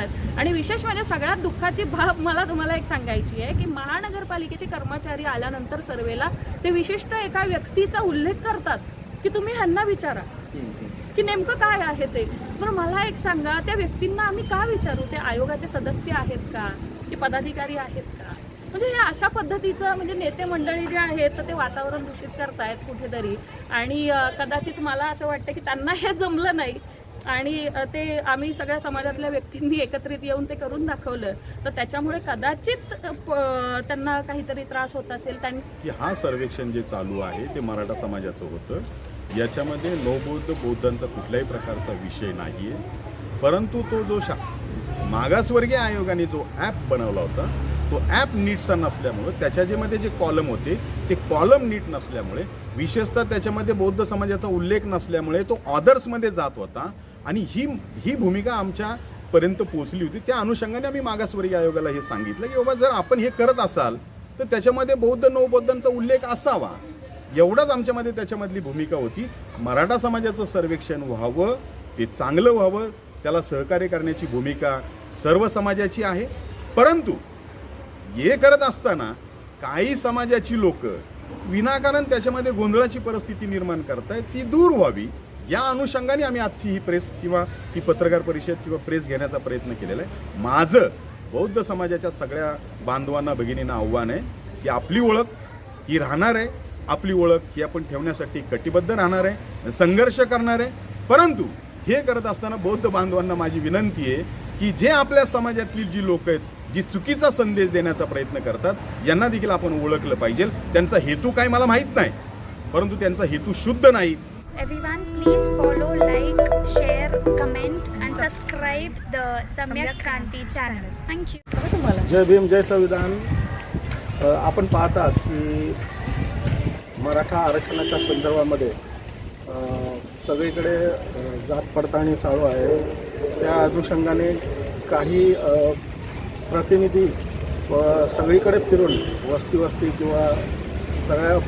करतात आणि विशेष म्हणजे सगळ्यात दुःखाची बाब मला तुम्हाला एक सांगायची आहे की महानगरपालिकेचे कर्मचारी आल्यानंतर सर्वेला ते विशिष्ट एका व्यक्तीचा उल्लेख करतात की तुम्ही ह्यांना विचारा. की नेमकं काय आहे ते? बरं मला एक सांगा त्या व्यक्तींना आम्ही का विचारू? ते आयोगाचे सदस्य आहेत का? ते पदाधिकारी आहेत का? म्हणजे हे अशा पद्धतीचं म्हणजे नेते मंडळी जे आहेत तर ते वातावरण दूषित करतायत कुठेतरी. आणि कदाचित मला असं वाटतं की त्यांना हे जमलं नाही. आणि ते आम्ही सगळ्या समाजातल्या व्यक्तींनी एकत्रित येऊन ते करून दाखवलं. तर त्याच्यामुळे कदाचित प- त्यांना काहीतरी त्रास होत असेल. त्यांनी हा सर्वेक्षण जे चालू आहे ते मराठा समाजाचं होतं. याच्यामध्ये नवबौद्ध बौद्धांचा कुठल्याही प्रकारचा विषय नाही आहे परंतु तो जो शा मागासवर्गीय आयोगाने जो ॲप बनवला होता तो ॲप नीटचा नसल्यामुळं त्याच्यामध्ये जे कॉलम होते ते कॉलम नीट नसल्यामुळे विशेषतः त्याच्यामध्ये बौद्ध समाजाचा उल्लेख नसल्यामुळे तो ऑदर्समध्ये जात होता. आणि ही ही भूमिका आमच्यापर्यंत पोचली पोहोचली होती. त्या अनुषंगाने आम्ही मागासवर्गीय आयोगाला हे सांगितलं की बाबा जर आपण हे करत असाल तर त्याच्यामध्ये बौद्ध नवबौद्धांचा उल्लेख असावा. एवढाच आमच्यामध्ये त्याच्यामधली भूमिका होती. मराठा समाजाचं सर्वेक्षण व्हावं ते चांगलं व्हावं त्याला सहकार्य करण्याची भूमिका सर्व समाजाची आहे. परंतु हे करत असताना काही समाजाची लोक विनाकारण त्याच्यामध्ये गोंधळाची परिस्थिती निर्माण करतायत ती दूर व्हावी या अनुषंगाने आम्ही आजची ही प्रेस किंवा ही पत्रकार परिषद किंवा प्रेस घेण्याचा प्रयत्न केलेला आहे. माझं बौद्ध समाजाच्या सगळ्या बांधवांना भगिनींना आव्हान आहे की आपली ओळख ही राहणार आहे. आपली ओळख ही आपण ठेवण्यासाठी कटिबद्ध राहणार आहे संघर्ष करणार आहे. परंतु हे करत असताना बौद्ध बांधवांना माझी विनंती आहे की जे आपल्या समाजातली जी लोक आहेत जी चुकीचा संदेश देण्याचा प्रयत्न करतात यांना देखील आपण ओळखलं पाहिजे. त्यांचा हेतू काय मला माहीत नाही. परंतु त्यांचा हेतू शुद्ध नाही. Everyone, please follow, like, share, comment, and subscribe the Samyak Kranti channel. Thank you. जय भीम जय संविधान आपण पाहतात की मराठा आरक्षणाच्या संदर्भामध्ये सगळीकडे जात पडताळणी चालू आहे त्या अनुषंगाने काही प्रतिनिधी सगळीकडे फिरून वस्ती वस्ती किंवा सगळ्या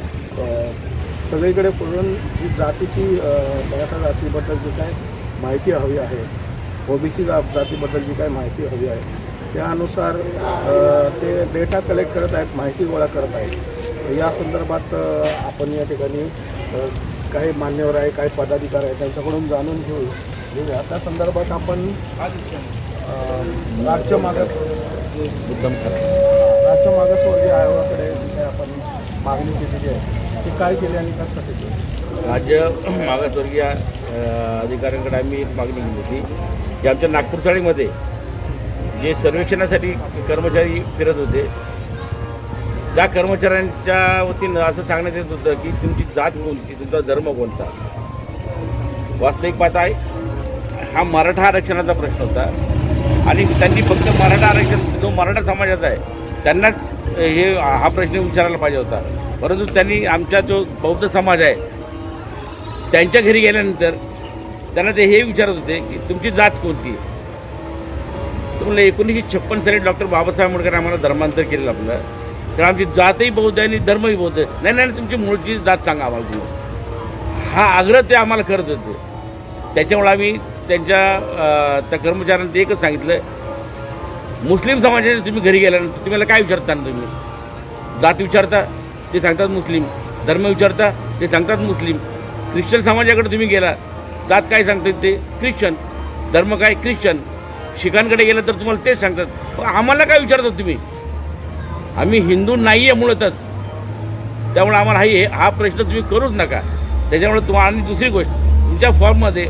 सगळीकडे फिरून जी जातीची मराठा जातीबद्दल जी काय माहिती हवी आहे ओबीसी जा जातीबद्दल जी काय माहिती हवी आहे त्यानुसार ते डेटा कलेक्ट करत आहेत माहिती गोळा करत आहेत. या संदर्भात आपण या ठिकाणी काही मान्यवर आहे काही पदाधिकारी आहेत त्यांच्याकडून जाणून घेऊ. घेऊया. त्या संदर्भात आपण राज्य मागास मुद्दाम राज्य मागासवर्गीय आयोगाकडे जी काही आपण मागणी केलेली आहे ते काय केले आणि कशासाठी राज्य मागासवर्गीय अधिकाऱ्यांकडे आम्ही एक मागणी केली होती की आमच्या नागपूर शाळेमध्ये जे सर्वेक्षणासाठी कर्मचारी फिरत होते त्या कर्मचाऱ्यांच्या वतीनं असं सांगण्यात येत होतं की तुमची जात कोणती तुमचा धर्म कोणता? वास्तविक पाहता आहे हा मराठा आरक्षणाचा प्रश्न होता. आणि त्यांनी फक्त मराठा आरक्षण जो मराठा समाजाचा आहे त्यांनाच हे हा प्रश्न विचारायला पाहिजे होता. परंतु त्यांनी आमचा जो बौद्ध समाज आहे त्यांच्या घरी गेल्यानंतर त्यांना ते हे विचारत होते की तुमची जात कोणती तर म्हणलं एकोणीसशे छप्पन साली डॉक्टर बाबासाहेब आंबेडकर आम्हाला धर्मांतर केलेलं आपलं. तर आमची जातही बौद्ध आहे आणि धर्मही बौद्ध आहे. नाही नाही तुमची मूळची जात सांगा आम्हाला तुम्ही. हा आग्रह ते आम्हाला करत होते. त्याच्यामुळे आम्ही त्यांच्या त्या कर्मचाऱ्यांना ते एकच सांगितलं मुस्लिम समाजाने तुम्ही घरी गेल्यानंतर तुम्हाला काय विचारता तुम्ही? जात विचारता. ते सांगतात मुस्लिम. धर्म विचारता ते सांगतात मुस्लिम. ख्रिश्चन समाजाकडे तुम्ही गेला जात काय सांगतात ते? ख्रिश्चन. धर्म काय? ख्रिश्चन. शिखांकडे गेलं तर तुम्हाला तेच सांगतात. आम्हाला काय विचारतात तुम्ही? आम्ही हिंदू नाही आहे मुळातच त्यामुळे आम्हाला हा हे हा प्रश्न तुम्ही करूच नका. त्याच्यामुळे तुम्हाला आणि दुसरी गोष्ट तुमच्या फॉर्ममध्ये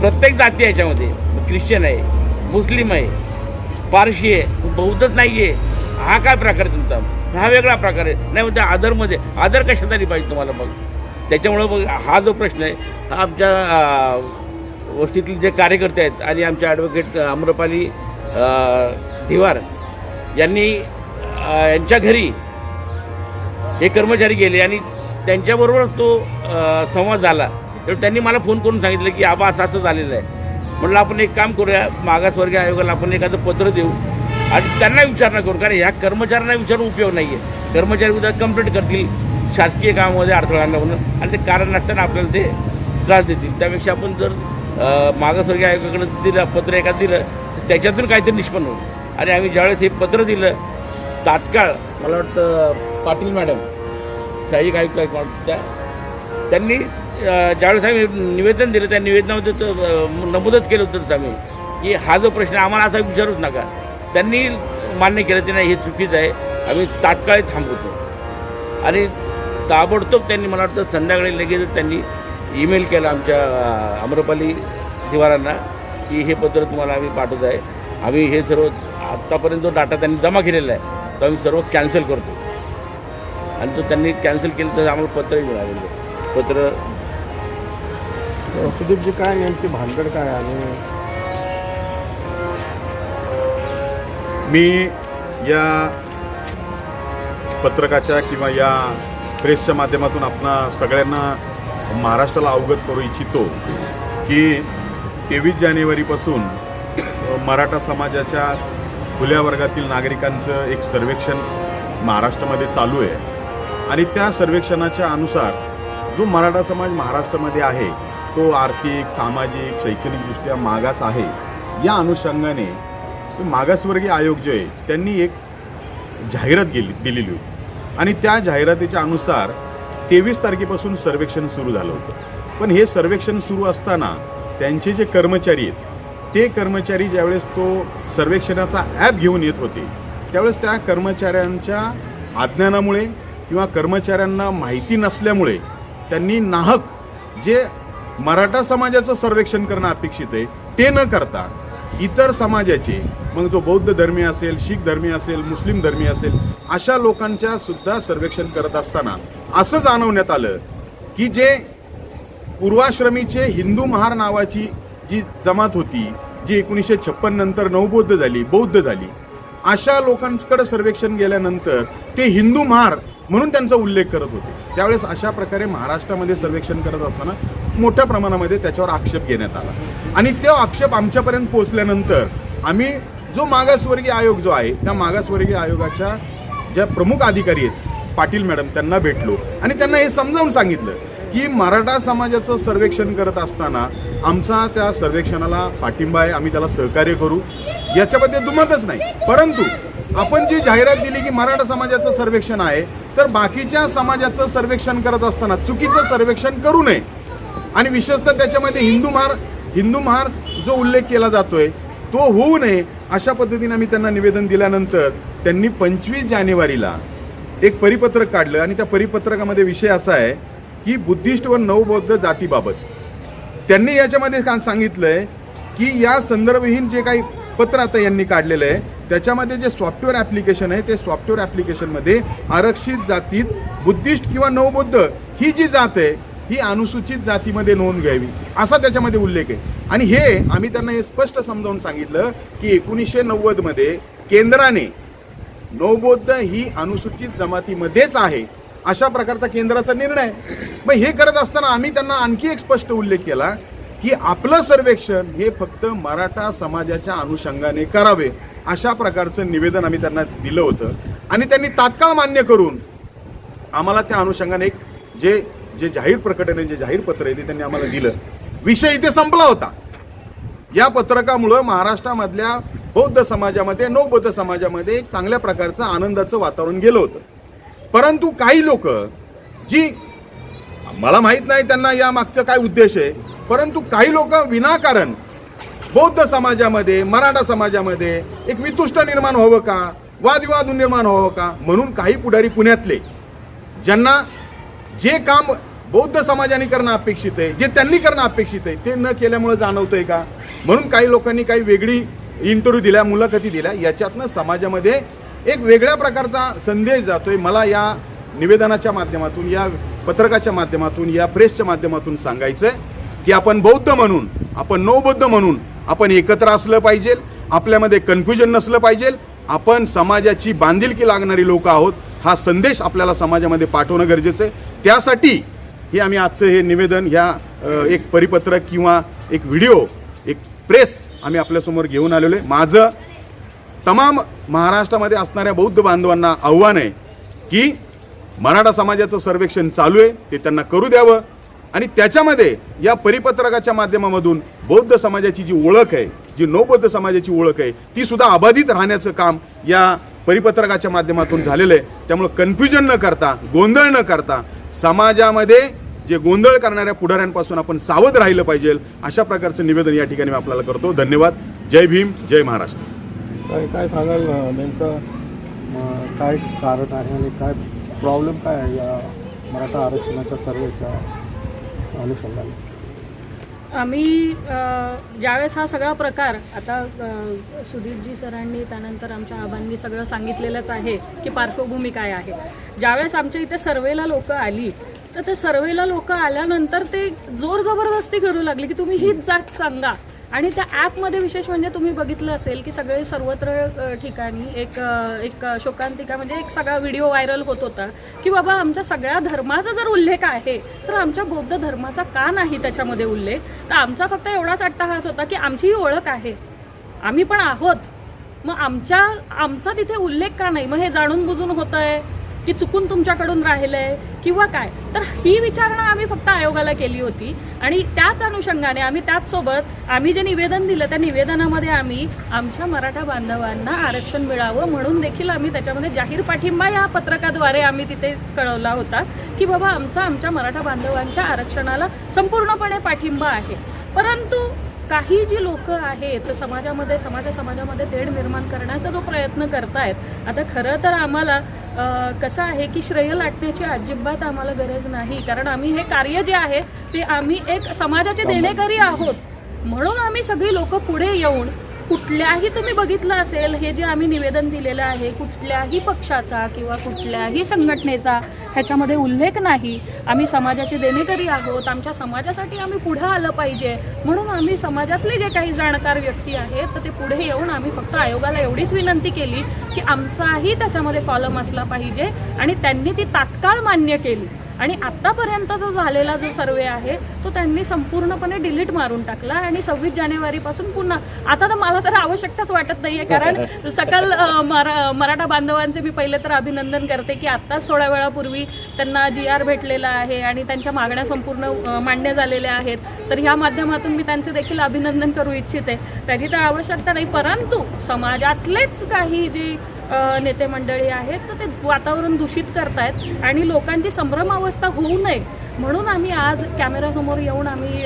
प्रत्येक जाती आहे याच्यामध्ये. ख्रिश्चन आहे मुस्लिम आहे पारशी आहे बौद्धच नाही आहे हा काय प्रकार आहे तुमचा? हा वेगळा प्रकार आहे. नाही म्हणजे आदरमध्ये आदर कशात आली पाहिजे तुम्हाला मग? त्याच्यामुळं मग हा जो प्रश्न आहे हा आमच्या वस्तीतले जे कार्यकर्ते आहेत आणि आमच्या ॲडव्होकेट आम्रपाली धिवार यांनी यांच्या घरी हे कर्मचारी गेले आणि त्यांच्याबरोबर तो संवाद झाला. तर त्यांनी मला फोन करून सांगितलं की आबा असं असं झालेलं आहे. म्हटलं आपण एक काम करूया मागासवर्गीय आयोगाला आपण एखादं पत्र देऊ. आणि त्यांना विचारणा करू कारण ह्या कर्मचाऱ्यांना विचारून उपयोग नाही आहे कर्मचारी उद्या कंप्लेंट करतील शासकीय कामामध्ये अडथळा आणला म्हणून आणि ते कारण नसताना आपल्याला ते त्रास देतील. त्यापेक्षा आपण जर मागासवर्गीय आयोगाकडे दिलं पत्र एखादं दिलं तर त्याच्यातून काहीतरी निष्पन्न होईल. आणि आम्ही ज्यावेळेस हे पत्र दिलं तात्काळ मला वाटतं पाटील मॅडम साहित्य आयुक्त आहेत त्या त्यांनी ज्यावेळेस आम्ही निवेदन दिलं त्या निवेदनामध्ये तर, नमूदच केलं होतं आम्ही. की हा जो प्रश्न आम्हाला असा विचारूच नका. त्यांनी मान्य केलं की नाही हे चुकीचं आहे. आम्ही तात्काळ थांबवतो आणि ताबडतोब त्यांनी मला वाटतं संध्याकाळी लगेच त्यांनी ईमेल केला आमच्या अं, आम्रपाली दिवारांना की हे पत्र तुम्हाला आम्ही पाठवत आहे. आम्ही हे सर्व आत्तापर्यंत जो डाटा त्यांनी जमा केलेला आहे तो आम्ही सर्व कॅन्सल करतो. आणि तो त्यांनी कॅन्सल केलं तर आम्हाला पत्रही मिळालेलं पत्र सुदीपजी काय नेमकी भानगड काय आणि मी या पत्रकाच्या किंवा या प्रेसच्या माध्यमातून आपणा सगळ्यांना महाराष्ट्राला अवगत करू इच्छितो की तेवीस जानेवारीपासून मराठा समाजाच्या खुल्या वर्गातील नागरिकांचं एक सर्वेक्षण महाराष्ट्रामध्ये चालू आहे. आणि त्या सर्वेक्षणाच्या अनुसार जो मराठा समाज महाराष्ट्रामध्ये आहे तो आर्थिक सामाजिक शैक्षणिकदृष्ट्या मागास आहे या अनुषंगाने मागासवर्गीय आयोग जे आहे त्यांनी एक जाहिरात गेली दिलेली होती. आणि त्या जाहिरातीच्या अनुसार तेवीस तारखेपासून सर्वेक्षण सुरू झालं होतं. पण हे सर्वेक्षण सुरू असताना त्यांचे जे कर्मचारी आहेत ते कर्मचारी ज्यावेळेस तो सर्वेक्षणाचा ॲप घेऊन येत होते त्यावेळेस त्या कर्मचाऱ्यांच्या अज्ञानामुळे किंवा कर्मचाऱ्यांना माहिती नसल्यामुळे त्यांनी नाहक जे मराठा समाजाचं सर्वेक्षण करणं अपेक्षित आहे ते न करता इतर समाजाचे मग जो बौद्ध धर्मी असेल शीख धर्मी असेल मुस्लिम धर्मी असेल अशा लोकांच्या सुद्धा सर्वेक्षण करत असताना असं जाणवण्यात आलं की जे पूर्वाश्रमीचे हिंदू महार नावाची जी जमात होती जी एकोणीसशे छप्पन नंतर नवबौद्ध झाली बौद्ध झाली अशा लोकांकडे सर्वेक्षण गेल्यानंतर ते हिंदू महार म्हणून त्यांचा उल्लेख करत होते. त्यावेळेस अशा प्रकारे महाराष्ट्रामध्ये सर्वेक्षण करत असताना मोठ्या प्रमाणामध्ये त्याच्यावर आक्षेप घेण्यात आला. आणि तो आक्षेप आमच्यापर्यंत पोहोचल्यानंतर आम्ही जो मागासवर्गीय आयोग जो आहे त्या मागासवर्गीय आयोगाच्या ज्या प्रमुख अधिकारी आहेत पाटील मॅडम त्यांना भेटलो. आणि त्यांना हे समजावून सांगितलं की मराठा समाजाचं सर्वेक्षण करत असताना आमचा त्या सर्वेक्षणाला पाठिंबा आहे आम्ही त्याला सहकार्य करू. याच्यामध्ये दुमतच नाही. परंतु आपण जी जाहिरात दिली की मराठा समाजाचं सर्वेक्षण आहे तर बाकीच्या समाजाचं सर्वेक्षण करत असताना चुकीचं सर्वेक्षण करू नये. आणि विशेषतः त्याच्यामध्ये हिंदू महार हिंदू महार जो उल्लेख केला जातोय तो होऊ नये अशा पद्धतीने आम्ही त्यांना निवेदन दिल्यानंतर त्यांनी पंचवीस जानेवारीला एक परिपत्रक काढलं. आणि त्या परिपत्रकामध्ये विषय असा आहे की बुद्धिस्ट व नवबौद्ध जातीबाबत. त्यांनी याच्यामध्ये का सांगितलंय की या संदर्भहीन जे काही पत्र आता यांनी काढलेलं आहे त्याच्यामध्ये जे सॉफ्टवेअर ॲप्लिकेशन आहे ते सॉफ्टवेअर ॲप्लिकेशनमध्ये आरक्षित जातीत बुद्धिस्ट किंवा नवबौद्ध ही जी जात आहे ही अनुसूचित जातीमध्ये नोंद घ्यावी असा त्याच्यामध्ये उल्लेख आहे आणि हे आम्ही त्यांना हे स्पष्ट समजावून सांगितलं की एकोणीसशे नव्वदमध्ये केंद्राने नवबौद्ध ही अनुसूचित जमातीमध्येच आहे अशा प्रकारचा केंद्राचा निर्णय आहे. मग हे करत असताना आम्ही त्यांना आणखी एक स्पष्ट उल्लेख केला की आपलं सर्वेक्षण हे फक्त मराठा समाजाच्या अनुषंगाने करावे अशा प्रकारचं निवेदन आम्ही त्यांना दिलं होतं आणि त्यांनी तात्काळ मान्य करून आम्हाला त्या अनुषंगाने एक जे जे जाहीर प्रकटने जे जाहीर पत्र आहे ते त्यांनी आम्हाला दिलं. विषय इथे संपला होता. या पत्रकामुळं महाराष्ट्रामधल्या बौद्ध समाजामध्ये नवबौद्ध समाजामध्ये एक चांगल्या प्रकारचं आनंदाचं वातावरण गेलं होतं. परंतु काही लोक जी मला माहीत नाही त्यांना या मागचं काय उद्देश आहे परंतु काही लोक विनाकारण बौद्ध समाजामध्ये मराठा समाजामध्ये एक वितुष्ट निर्माण व्हावं का? वादविवाद निर्माण व्हावं का? म्हणून काही पुढारी पुण्यातले ज्यांना जे काम बौद्ध समाजाने करणं अपेक्षित आहे. जे त्यांनी करणं अपेक्षित आहे ते न केल्यामुळे जाणवतंय का? म्हणून काही लोकांनी काही वेगळी इंटरव्ह्यू दिल्या मुलाखती दिल्या. याच्यातनं समाजामध्ये एक वेगळ्या प्रकारचा संदेश जातोय. मला या निवेदनाच्या माध्यमातून या पत्रकाच्या माध्यमातून या प्रेसच्या माध्यमातून सांगायचं आहे की आपण बौद्ध म्हणून आपण नवबौद्ध म्हणून आपण एकत्र असलं पाहिजे आपल्यामध्ये कन्फ्युजन नसलं पाहिजे. आपण समाजाची बांधिलकी लागणारी लोक आहोत. हा संदेश आपल्याला समाजामध्ये पाठवणं गरजेचं आहे. त्यासाठी हे आम्ही आजचं हे निवेदन ह्या एक परिपत्रक किंवा एक व्हिडिओ एक प्रेस आम्ही आपल्यासमोर घेऊन आलेलो आहे. माझं तमाम महाराष्ट्रामध्ये असणाऱ्या बौद्ध बांधवांना आव्हान आहे की मराठा समाजाचं सर्वेक्षण चालू आहे ते त्यांना करू द्यावं आणि त्याच्यामध्ये या परिपत्रकाच्या माध्यमामधून बौद्ध समाजाची जी ओळख आहे जी नवबौद्ध समाजाची ओळख आहे ती सुद्धा अबाधित राहण्याचं काम या परिपत्रकाच्या माध्यमातून झालेलं आहे. त्यामुळं कन्फ्युजन न करता गोंधळ न करता समाजामध्ये जे गोंधळ करणाऱ्या पुढाऱ्यांपासून आपण सावध राहिलं पाहिजे अशा प्रकारचं निवेदन या ठिकाणी मी आपल्याला करतो. धन्यवाद. जय भीम जय महाराष्ट्र. काय काय सांगाल नेमकं काय कारण आहे आणि काय प्रॉब्लेम काय आहे या मराठा आरक्षणाच्या सर्वेच्या अनुषंगाने? आम्ही ज्यावेळेस हा सगळा प्रकार आता सुधीरजी सरांनी त्यानंतर आमच्या आबांनी सगळं सांगितलेलंच आहे की पार्श्वभूमी काय आहे. ज्यावेळेस आमच्या इथे सर्वेला लोक आली तर ते सर्वेला लोक आल्यानंतर ते जोर जबरदस्ती करू लागली की तुम्ही हीच जात सांगा. आणि त्या ॲपमध्ये विशेष म्हणजे तुम्ही बघितलं असेल की सगळे सर्वत्र ठिकाणी एक एक शोकांतिका म्हणजे एक सगळा व्हिडिओ व्हायरल होत होता की बाबा आमच्या सगळ्या धर्माचा जर उल्लेख आहे तर आमच्या बौद्ध धर्माचा का नाही त्याच्यामध्ये उल्लेख? तर आमचा फक्त एवढाच अट्टहास होता की आमची ही ओळख आहे. आम्ही पण आहोत. मग आमच्या आमचा तिथे उल्लेख का नाही? मग हे जाणून बुजून होतं आहे की चुकून तुमच्याकडून राहिलंय किंवा काय? तर ही विचारणा आम्ही फक्त आयोगाला केली होती आणि त्याच अनुषंगाने आम्ही त्याचसोबत आम्ही जे निवेदन दिलं त्या निवेदनामध्ये आम्ही आमच्या मराठा बांधवांना आरक्षण मिळावं म्हणून देखील आम्ही त्याच्यामध्ये जाहीर पाठिंबा या पत्रकाद्वारे आम्ही तिथे कळवला होता की बाबा आमचा आमच्या मराठा बांधवांच्या आरक्षणाला संपूर्णपणे पाठिंबा आहे. परंतु काही जी लोक आहेत समाजामध्ये समाजा समाजामध्ये तेढ निर्माण करण्याचा जो प्रयत्न करतायत आता खरं तर आम्हाला कसं आहे की श्रेय लाटण्याची अजिबात आम्हाला गरज नाही. कारण आम्ही हे कार्य जे आहे ते आम्ही एक समाजाचे देणेकरी आहोत. म्हणून आम्ही सगळी लोक पुढे येऊन कुठल्याही तुम्ही बघितलं असेल हे जे आम्ही निवेदन दिलेलं आहे कुठल्याही पक्षाचा किंवा कुठल्याही संघटनेचा ह्याच्यामध्ये उल्लेख नाही. आम्ही समाजाचे देणेकरी आहोत. आमच्या समाजासाठी आम्ही पुढे आलं पाहिजे. म्हणून आम्ही समाजातले जे काही जाणकार व्यक्ती आहेत तर ते पुढे येऊन आम्ही फक्त आयोगाला एवढीच विनंती केली की आमचाही त्याच्यामध्ये कॉलम असला पाहिजे आणि त्यांनी ती तात्काळ मान्य केली. आणि आत्तापर्यंत जो झालेला जो सर्वे आहे तो त्यांनी संपूर्णपणे डिलीट मारून टाकला आणि सव्वीस जानेवारीपासून पुन्हा आता तर मला तर आवश्यकताच वाटत नाहीये कारण सकल मरा मराठा बांधवांचे मी पहिले तर अभिनंदन करते की आत्ताच थोड्या वेळापूर्वी त्यांना जी आर भेटलेला आहे आणि त्यांच्या मागण्या संपूर्ण मान्य झालेल्या आहेत तर ह्या माध्यमातून मी त्यांचे देखील अभिनंदन करू इच्छिते. त्याची तर आवश्यकता नाही परंतु समाजातलेच काही जी नेते मंडळी आहेत तर ते वातावरण दूषित करतायत आणि लोकांची संभ्रम अवस्था होऊ नये. म्हणून आम्ही आज कॅमेरासमोर येऊन आम्ही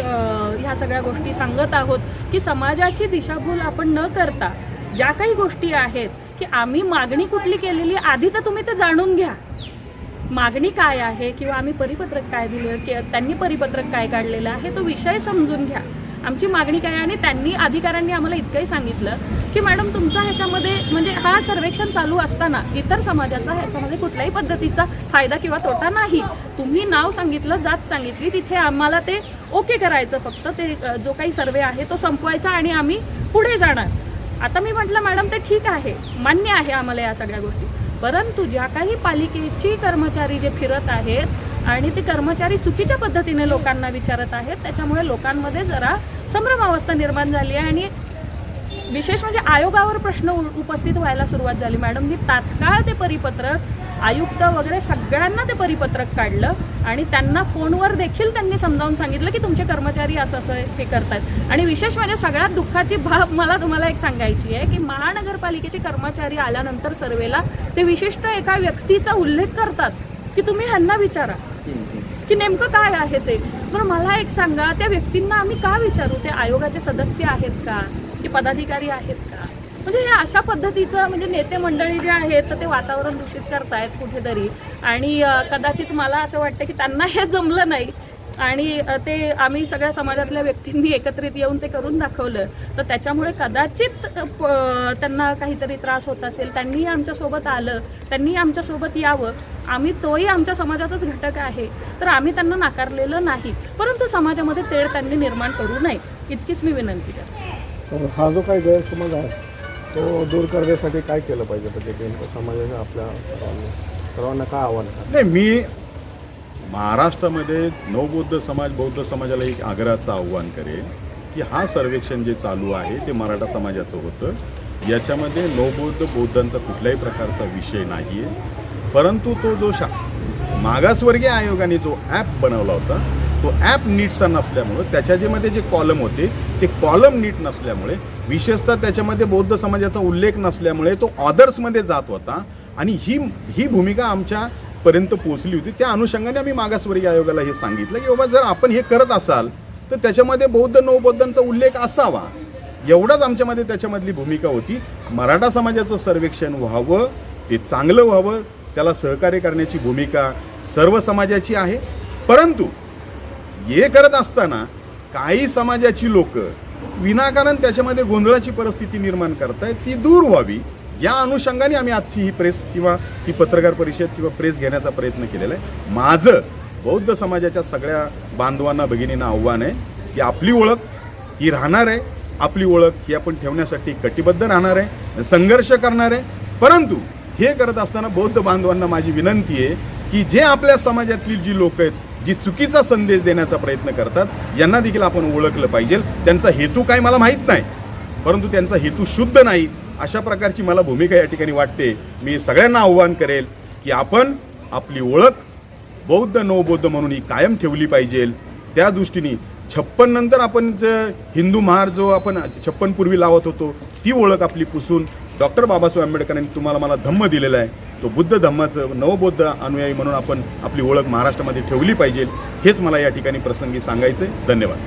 ह्या सगळ्या गोष्टी सांगत आहोत की समाजाची दिशाभूल आपण न करता ज्या काही गोष्टी आहेत की आम्ही मागणी कुठली केलेली आधी तर तुम्ही ते जाणून घ्या. मागणी काय आहे किंवा आम्ही परिपत्रक काय दिलं की त्यांनी परिपत्रक काय काढलेलं आहे तो विषय समजून घ्या. आमची मागणी काय आहे आणि त्यांनी अधिकाऱ्यांनी आम्हाला इतकंही सांगितलं की मॅडम तुमचा ह्याच्यामध्ये म्हणजे हा सर्वेक्षण चालू असताना इतर समाजाचा ह्याच्यामध्ये कुठल्याही पद्धतीचा फायदा किंवा तोटा नाही. तुम्ही नाव सांगितलं जात सांगितली तिथे आम्हाला ते ओके करायचं. फक्त ते जो काही सर्वे आहे तो संपवायचा आणि आम्ही पुढे जाणार. आता मी म्हटलं मॅडम ते ठीक आहे. मान्य आहे आम्हाला या सगळ्या गोष्टी. परंतु ज्या काही पालिकेची कर्मचारी जे फिरत आहेत आणि ते कर्मचारी चुकीच्या पद्धतीने लोकांना विचारत आहेत त्याच्यामुळे लोकांमध्ये जरा संभ्रमावस्था निर्माण झाली आहे आणि विशेष म्हणजे आयोगावर प्रश्न उ- उपस्थित व्हायला सुरुवात झाली. मॅडम मी तात्काळ ते परिपत्रक आयुक्त वगैरे सगळ्यांना ते परिपत्रक काढलं आणि त्यांना फोनवर देखील त्यांनी समजावून सांगितलं की तुमचे कर्मचारी असं असं हे करतात आणि विशेष म्हणजे सगळ्यात दुःखाची बाब मला तुम्हाला एक सांगायची आहे की महानगरपालिकेचे कर्मचारी आल्यानंतर सर्वेला ते विशिष्ट एका व्यक्तीचा उल्लेख करतात की तुम्ही ह्यांना विचारा. की नेमकं काय आहे ते? बरं मला एक सांगा त्या व्यक्तींना आम्ही का विचारू? ते आयोगाचे सदस्य आहेत का? ते पदाधिकारी आहेत का म्हणजे हे अशा पद्धतीचं म्हणजे नेते मंडळी जे आहेत तर ते वातावरण दूषित करतायत कुठेतरी. आणि कदाचित मला असं वाटतं की त्यांना हे जमलं नाही. आणि ते आम्ही सगळ्या समाजातल्या व्यक्तींनी एकत्रित येऊन ते करून दाखवलं. तर त्याच्यामुळे कदाचित त्यांना काहीतरी त्रास होत असेल. त्यांनीही आमच्यासोबत आलं त्यांनी आमच्यासोबत यावं. आम्ही तोही आमच्या समाजाचाच घटक आहे. तर आम्ही त्यांना नाकारलेलं नाही. परंतु समाजामध्ये तेढ त्यांनी निर्माण करू नये. इतकीच मी विनंती करते. हा जो काही गैरसमज आहे तो दूर करण्यासाठी काय केलं पाहिजे? म्हणजे नेमकं समाजाने आपल्या सर्वांना काय आव्हान नाही मी महाराष्ट्रामध्ये नवबौद्ध समाज बौद्ध समाजाला एक आग्रहाचं आव्हान करेन की हा सर्वेक्षण जे चालू आहे ते मराठा समाजाचं होतं. याच्यामध्ये नवबौद्ध बौद्धांचा कुठल्याही प्रकारचा विषय नाही आहे परंतु तो जो शा मागासवर्गीय आयोगाने जो ॲप बनवला होता तो ॲप नीटचा नसल्यामुळं त्याच्याजेमध्ये जे जे कॉलम होते ते कॉलम नीट नसल्यामुळे विशेषतः त्याच्यामध्ये बौद्ध समाजाचा उल्लेख नसल्यामुळे तो ऑदर्समध्ये जात होता. आणि ही ही भूमिका आमच्या पर्यंत पोहोचली होती. त्या अनुषंगाने आम्ही मागासवर्गीय आयोगाला हे सांगितलं की बाबा जर आपण हे करत असाल तर त्याच्यामध्ये बौद्ध नवबौद्धांचा उल्लेख असावा. एवढाच आमच्यामध्ये त्याच्यामधली भूमिका होती. मराठा समाजाचं सर्वेक्षण व्हावं ते चांगलं व्हावं त्याला सहकार्य करण्याची भूमिका सर्व समाजाची आहे. परंतु हे करत असताना काही समाजाची लोक विनाकारण त्याच्यामध्ये गोंधळाची परिस्थिती निर्माण करतायत ती दूर व्हावी. या अनुषंगाने आम्ही आजची ही प्रेस किंवा ही पत्रकार परिषद किंवा प्रेस घेण्याचा प्रयत्न केलेला आहे. माझं बौद्ध समाजाच्या सगळ्या बांधवांना भगिनींना आव्हान आहे की आपली ओळख ही राहणार आहे. आपली ओळख ही आपण ठेवण्यासाठी कटिबद्ध राहणार आहे संघर्ष करणार आहे. परंतु हे करत असताना बौद्ध बांधवांना माझी विनंती आहे की जे आपल्या समाजातली जी लोक आहेत जी चुकीचा संदेश देण्याचा प्रयत्न करतात यांना देखील आपण ओळखलं पाहिजे. त्यांचा हेतू काय मला माहीत नाही. परंतु त्यांचा हेतू शुद्ध नाही अशा प्रकारची मला भूमिका या ठिकाणी वाटते. मी सगळ्यांना आव्हान करेल की आपण आपली ओळख बौद्ध नवबौद्ध म्हणून ही कायम ठेवली पाहिजे. त्या दृष्टीने छप्पन नंतर आपण जे हिंदू महार जो आपण छप्पन पूर्वी लावत होतो ती ओळख आपली पुसून डॉक्टर बाबासाहेब आंबेडकरांनी तुम्हाला मला धम्म दिलेला आहे. तो बुद्ध धम्माचं नवबौद्ध अनुयायी म्हणून आपण आपली ओळख महाराष्ट्रामध्ये ठेवली पाहिजे. हेच मला या ठिकाणी प्रसंगी सांगायचं आहे धन्यवाद.